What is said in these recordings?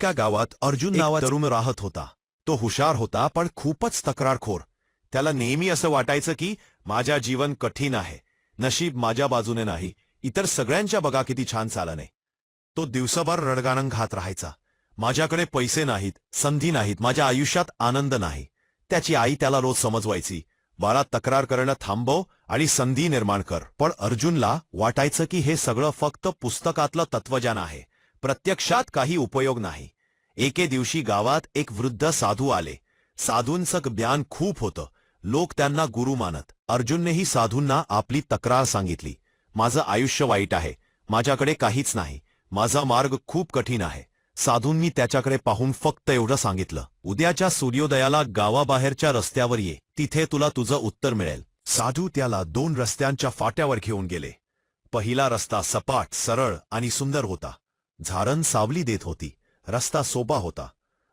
त्या गावात अर्जुन नावा तरुण राहत होता. तो हुशार होता पण खूपच तक्रारखोर. त्याला नेहमी असं वाटायचं की माझ्या जीवन कठीण आहे. नशीब माझ्या बाजूने नाही. इतर सगळ्यांच्या बघा किती छान चालं नाही तो दिवसभर रडगाणं घात राहायचा. माझ्याकडे पैसे नाहीत संधी नाहीत माझ्या आयुष्यात आनंद नाही. त्याची आई त्याला रोज समजवायची बाळा तक्रार करणं थांबव आणि संधी निर्माण कर. पण अर्जुनला वाटायचं की हे सगळं फक्त पुस्तकातलं तत्वज्ञान आहे. प्रत्यक्षात काही उपयोग नाही. एके दिवशी गावात एक वृद्ध साधू आले. साधूंचं ज्ञान खूप होतं. लोक त्यांना गुरु मानत. अर्जुननेही साधूंना आपली तक्रार सांगितली. माझं आयुष्य वाईट आहे. माझ्याकडे काहीच नाही. माझा मार्ग खूप कठीण आहे. साधूंनी त्याच्याकडे पाहून फक्त एवढं सांगितलं. उद्याच्या सूर्योदयाला गावाबाहेरच्या रस्त्यावर ये. तिथे तुला तुझं उत्तर मिळेल. साधू त्याला दोन रस्त्यांच्या फाट्यावर घेऊन गेले. पहिला रस्ता सपाट सरळ आणि सुंदर होता. झारण सावली देत होती. रस्ता सोपा होता.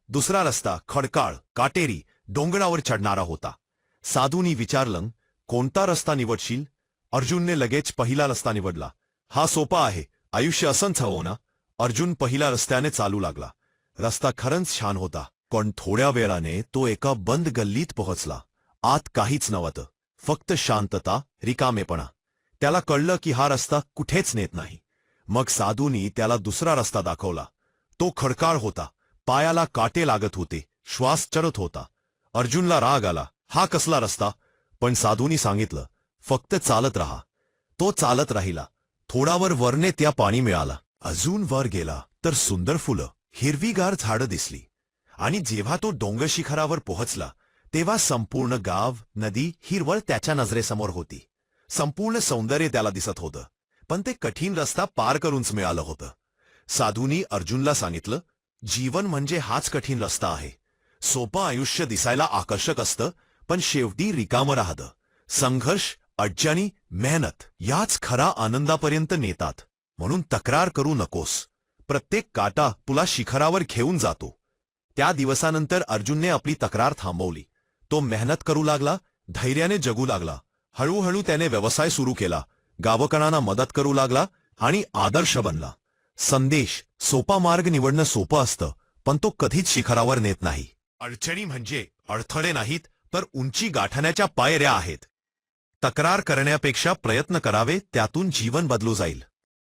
दुसरा रस्ता खडकाळ काटेरी डोंगरावर चढणारा होता. साधूनी विचारलं कोणता रस्ता निवडशील? अर्जुनने लगेच पहिला रस्ता निवडला. हा सोपा आहे. आयुष्य असंच हवं ना? अर्जुन पहिल्या रस्त्याने चालू लागला. रस्ता खरंच छान होता पण थोड्या वेळाने तो एका बंद गल्लीत पोहोचला. आत काहीच नव्हतं. फक्त शांतता रिकामेपणा. त्याला कळलं की हा रस्ता कुठेच नेत नाही. मग साधूनी त्याला दुसरा रस्ता दाखवला. तो खडकाळ होता. पायाला काटे लागत होते. श्वास चरत होता. अर्जुनला राग आला. हा कसला रस्ता? पण साधूनी सांगितलं फक्त चालत राहा. तो चालत राहिला. थोडावर वरने त्या पाणी मिळाला. अजून वर गेला तर सुंदर फुलं हिरवीगार झाडं दिसली. आणि जेव्हा तो डोंगर शिखरावर पोहोचला तेव्हा संपूर्ण गाव नदी हिरवळ त्याच्या नजरेसमोर होती. संपूर्ण सौंदर्य त्याला दिसत होतं. पण ते कठीण रस्ता पार करूनच मिळालं होतं. साधूनी अर्जुनला सांगितलं जीवन म्हणजे हाच कठीण रस्ता आहे. सोपं आयुष्य दिसायला आकर्षक असतं पण शेवटी रिकामं राहतं. संघर्ष अडचणी मेहनत याच खरा आनंदापर्यंत नेतात. म्हणून तक्रार करू नकोस. प्रत्येक काटा तुला शिखरावर घेऊन जातो. त्या दिवसानंतर अर्जुनने आपली तक्रार थांबवली. तो मेहनत करू लागला धैर्याने जगू लागला. हळूहळू त्याने व्यवसाय सुरू केला. गावकणांना मदत करू लागला आणि आदर्श बनला. संदेश सोपा मार्ग निवडणं सोपं असतं पण तो कधीच शिखरावर नेत नाही. अडचणी म्हणजे अडथळे नाहीत तर उंची गाठण्याच्या पायऱ्या आहेत. तक्रार करण्यापेक्षा प्रयत्न करावे त्यातून जीवन बदलू जाईल.